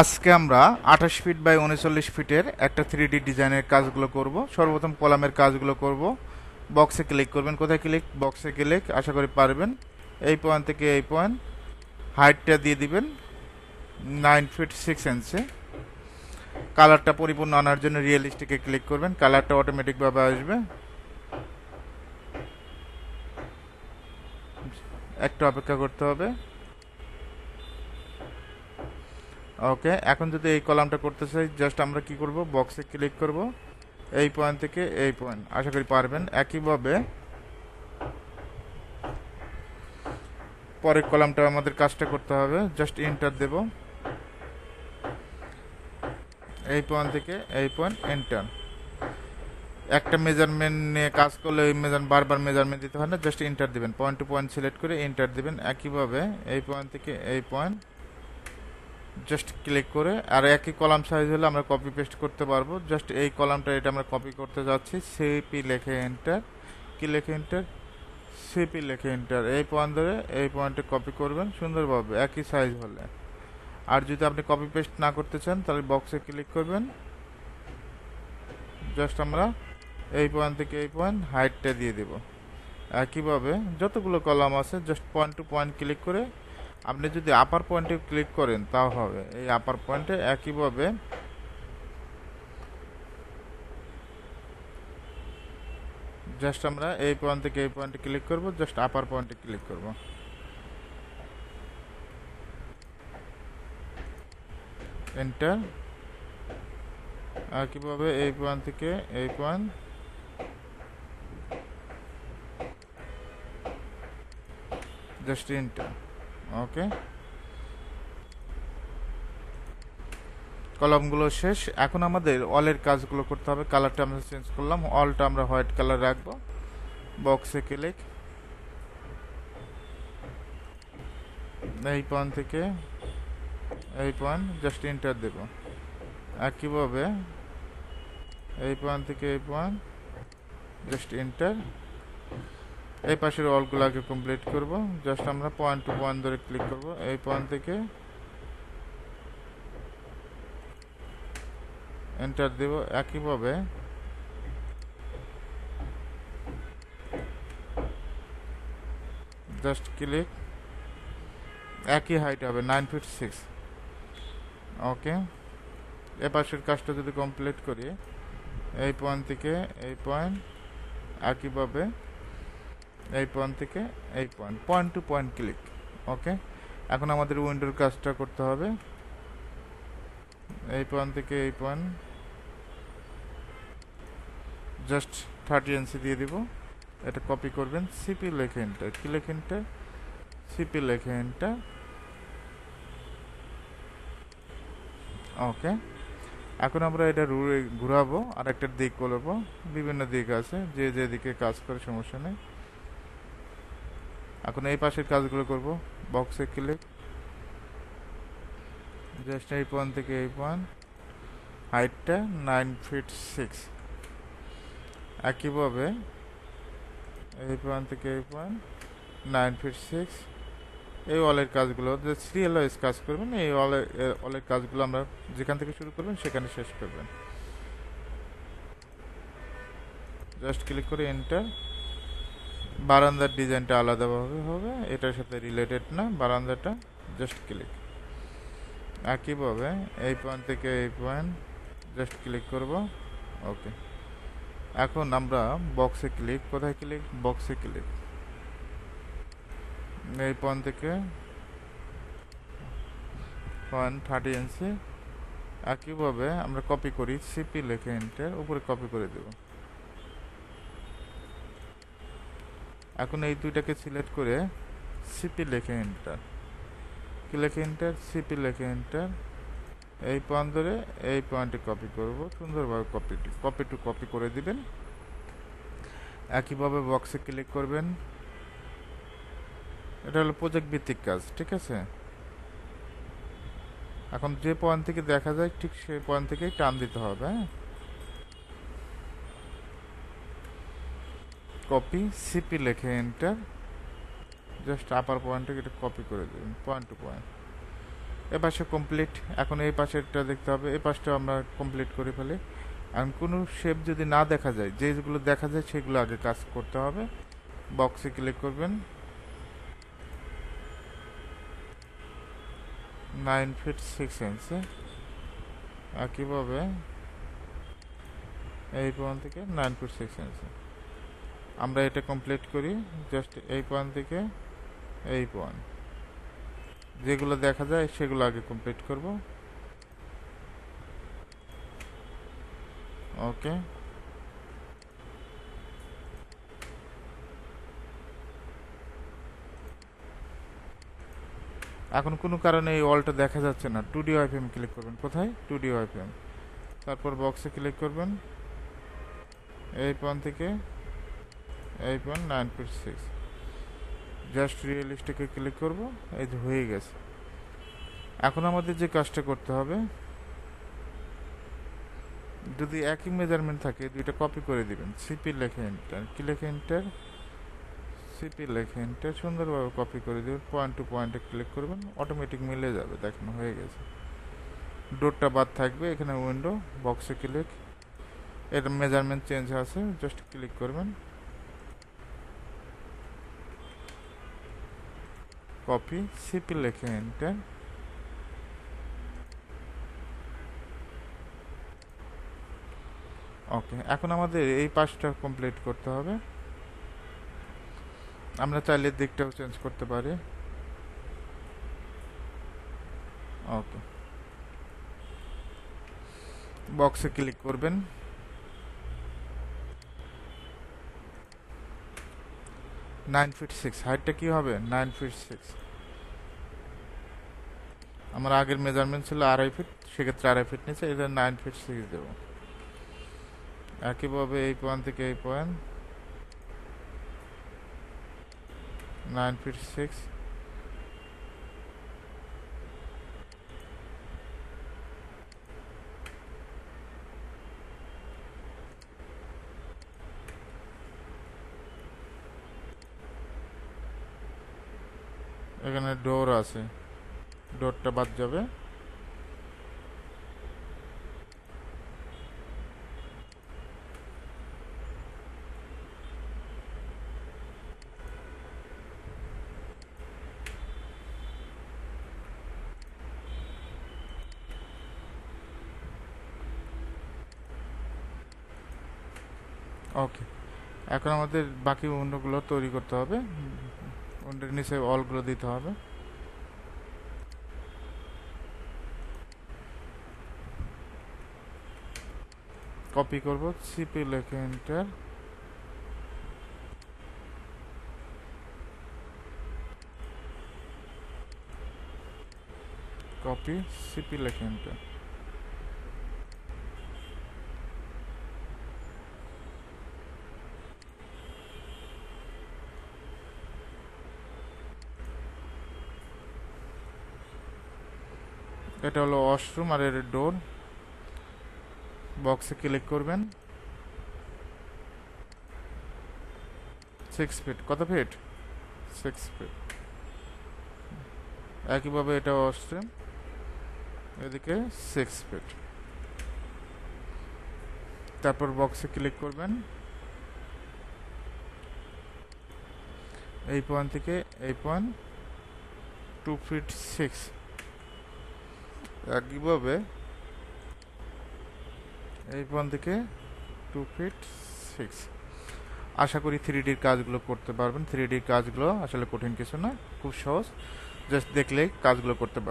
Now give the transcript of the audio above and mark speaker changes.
Speaker 1: আজকে আমরা আঠাশ ফিট বাই উনচল্লিশ ফিটের একটা থ্রি ডি ডিজাইনের কাজগুলো করব। সর্বপ্রথম কলামের কাজগুলো করব। বক্সে ক্লিক করবেন। কোথায় ক্লিক বক্সে ক্লিক আশা করি পারবেন। এই পয়েন্ট থেকে এই পয়েন্ট হাইটটা দিয়ে দিবেন নাইন ফিট সিক্স ইঞ্চে কালারটা পরিপূর্ণ আনার জন্য রিয়েলিস্টিকে ক্লিক করবেন। কালারটা অটোমেটিকভাবে আসবে। একটু অপেক্ষা করতে হবে। ওকে এখন যদি এই কলামটা করতে চাই জাস্ট আমরা কি করব? বক্সে ক্লিক করব। এই পয়েন্ট থেকে এই পয়েন্ট আশা করি পারবেন। একইভাবে পরের কলামটা আমাদের কাজটা করতে হবে। জাস্ট এন্টার দেব। এই পয়েন্ট থেকে এই পয়েন্ট এন্টার একটা মেজারমেন্ট নিয়ে কাজ করলে ওই মেজার বারবার মেজারমেন্ট দিতে হয় না। জাস্ট এন্টার দিবেন। পয়েন্ট টু পয়েন্ট সিলেক্ট করে এন্টার দিবেন। একইভাবে এই পয়েন্ট থেকে এই পয়েন্ট জাস্ট ক্লিক করে, আর একই কলাম সাইজ হলে আমরা কপি পেস্ট করতে পারব। জাস্ট এই কলামটা এটা আমরা কপি করতে যাচ্ছি সিপি লেখে এন্টার কি লেখে এন্টার সিপি লেখে এন্টার এই পয়েন্ট ধরে এই পয়েন্টে কপি করবেন, সুন্দরভাবে, একই সাইজ হলে। আর যদি আপনি কপি পেস্ট না করতে চান, তাহলে বক্সে ক্লিক করবেন। জাস্ট আমরা এই পয়েন্ট থেকে এই পয়েন্ট হাইটটা দিয়ে দেব। একইভাবে যতগুলো কলাম আছে just point to point click করে আপনি যদি আপার পয়েন্টে ক্লিক করেন, তাও হবে। এই আপার পয়েন্টে একইভাবে জাস্ট আমরা এই পয়েন্ট থেকে এই পয়েন্টে ক্লিক করব জাস্ট আপার পয়েন্টে ক্লিক করব। এন্টার একইভাবে এই পয়েন্ট থেকে এই পয়েন্ট জাস্ট এন্টার ওকে কলমগুলো শেষ। এখন আমাদের অলের কাজগুলো করতে হবে। কালারটা আমরা চেঞ্জ করলাম। অলটা আমরা হোয়াইট কালার রাখব। বক্সে ক্লিক এই পয়েন্ট থেকে এই পয়েন্ট জাস্ট এন্টার দেব। একইভাবে এই পয়েন্ট থেকে এই পয়েন্ট জাস্ট এন্টার এই পাশের অলগুলো আগে কমপ্লিট করব। জাস্ট আমরা পয়েন্ট টু পয়েন্ট ধরে ক্লিক করব। এই পয়েন্ট থেকে এন্টার দেব একইভাবে। জাস্ট ক্লিক একই হাইট হবে নাইন ফিট সিক্স ওকে এ পাশের কাজটা যদি কমপ্লিট করি, এই পয়েন্ট থেকে এই পয়েন্ট একইভাবে এই পয়েন্ট থেকে এই point point to point click okay এখন আমাদের উইন্ডোর কাজটা করতে হবে। এই পয়েন্ট থেকে এই পয়েন্ট জাস্ট থার্টি এনসি দিয়ে দিব। এটা কপি করবেন সিপি লেখে এন্টার কি লেখে এন্টার সিপি লেখে এন্টার ওকে এখন আমরা এটা ঘুরাবো আর একটা দিক করব বিভিন্ন দিক আছে, যে যে দিকে কাজ করে সমস্যা নেই। এখন এই পাশের কাজগুলো করব। বক্সে ক্লিক জাস্ট এই পয়েন্ট থেকে এই পয়েন্ট হাইটটা নাইন ফিট সিক্স একইভাবে এই পয়েন্ট থেকে এই পয়েন্ট নাইন ফিট সিক্স এই ওয়ালের কাজগুলো, যে সিরিয়াল ওয়াইজ কাজ করবেন, এই ওয়ালের ওয়ালের কাজগুলো আমরা যেখান থেকে শুরু করবেন, সেখানে শেষ করবেন। জাস্ট ক্লিক করে এন্টার বারান্দার ডিজাইনটা আলাদাভাবে হবে, এটার সাথে রিলেটেড না, বারান্দাটা জাস্ট ক্লিক একইভাবে এই পয়েন্ট থেকে এই পয়েন্ট জাস্ট ক্লিক করব ওকে এখন আমরা বক্সে ক্লিক কোথায় ক্লিক বক্সে ক্লিক এই পয়েন্ট থেকে পয়েন্ট থার্টি ইঞ্চি একইভাবে আমরা কপি করি সিপি লেখে এন্টার উপরে কপি করে দেব। এখন এই দুইটাকে সিলেক্ট করে সিপি লেখে এন্টার কি লেখে এন্টার সিপি লেখে এন্টার এই পয়েন্ট ধরে এই পয়েন্টে কপি করব। সুন্দরভাবে কপি কপি টু কপি করে দিবেন। একইভাবে বক্সে ক্লিক করবেন। এটা হলো প্রজেক্ট ভিত্তিক কাজ, ঠিক আছে? এখন যে পয়েন্ট থেকে দেখা যায়, ঠিক সেই পয়েন্ট থেকেই টান দিতে হবে হ্যাঁ? কপি সিপি লেখে এন্টার জাস্ট আপার পয়েন্টে এটা কপি করে দেবেন পয়েন্ট টু পয়েন্ট এ পাশে কমপ্লিট এখন এই পাশেরটা দেখতে হবে এই পাশটা আমরা কমপ্লিট করে ফেলি। এখন কোনো শেপ যদি না দেখা যায়, যেগুলো দেখা যায় সেগুলো আগে কাজ করতে হবে। বক্সে ক্লিক করবেন। নাইন ফিট সিক্স ইঞ্চে একইভাবে এই পয়েন্ট থেকে নাইন ফিট সিক্স ইঞ্চে আমরা এটা কমপ্লিট করি জাস্ট এই পয়েন্ট থেকে এই পয়েন্ট যেগুলো দেখা যায় সেগুলো আগে কমপ্লিট করব। ওকে এখন কোনো কারণে এই ওয়ালটা দেখা যাচ্ছে না। টু ডি ওয়াইপিএম ক্লিক করবেন। কোথায়? টু ডি ওয়াইপিএম তারপর বক্সে ক্লিক করবেন। এই পয়েন্ট থেকে point nine feet six just রিয়েলিস্টিকে click করব, এই যে হয়ে গেছে। এখন আমাদের যে কাজটা করতে হবে, যদি একই মেজারমেন্ট থাকে, দুইটা কপি করে দিবেন। সিপি লেখে এন্টার কি লেখে এন্টার সিপি লেখে এন্টার সুন্দরভাবে কপি করে দেবেন। পয়েন্ট টু পয়েন্টে ক্লিক করবেন অটোমেটিক মিলে যাবে। দেখেন, হয়ে গেছে। ডোরটা বাদ থাকবে, এখানে উইন্ডো বক্সে ক্লিক এর মেজারমেন্ট চেঞ্জ আছে জাস্ট ক্লিক করবেন। কপি, সিপি লেখে এন্টার ওকে, এখন আমাদের এই পাশটা কমপ্লিট করতে হবে। আমরা চাইলে দিকটাও চেঞ্জ করতে পারি। ওকে। বক্সে ক্লিক করবেন। নাইন ফিট সিক্স হাইটটা কি হবে? নাইন ফিট সিক্স আমার আগের মেজারমেন্ট ছিল আড়াই ফিট সেক্ষেত্রে আড়াই ফিট নিচে এটা নাইন ফিট সিক্স দেবো। একইভাবে এই পয়েন্ট থেকে এই পয়েন্ট নাইন ফিট সিক্স এখানে ডোর আছে। ডোরটা বাদ যাবে। ওকে। এখন আমাদের বাকি উন্ডগুলো তৈরি করতে হবে। নিচে অলগুলো দিতে হবে কপি করব সিপি লেখে এন্টার কপি সিপি লেখে এন্টার এটা হলো ওয়াশরুম আর এর ডোর বক্সে ক্লিক করবেন। সিক্স ফিট কত ফিট সিক্স ফিট একইভাবে এটা ওয়াশরুম এদিকে সিক্স ফিট তারপর বক্সে ক্লিক করবেন। এই পয়েন্ট থেকে এই পয়েন্ট টু ফিট সিক্স একইভাবে এই পান থেকে টু ফিট সিক্স আশা করি থ্রি ডির কাজগুলো করতে পারবেন। থ্রি ডির কাজগুলো আসলে কঠিন কিছু না, খুব সহজ। জাস্ট দেখলেই কাজগুলো করতে পারবেন।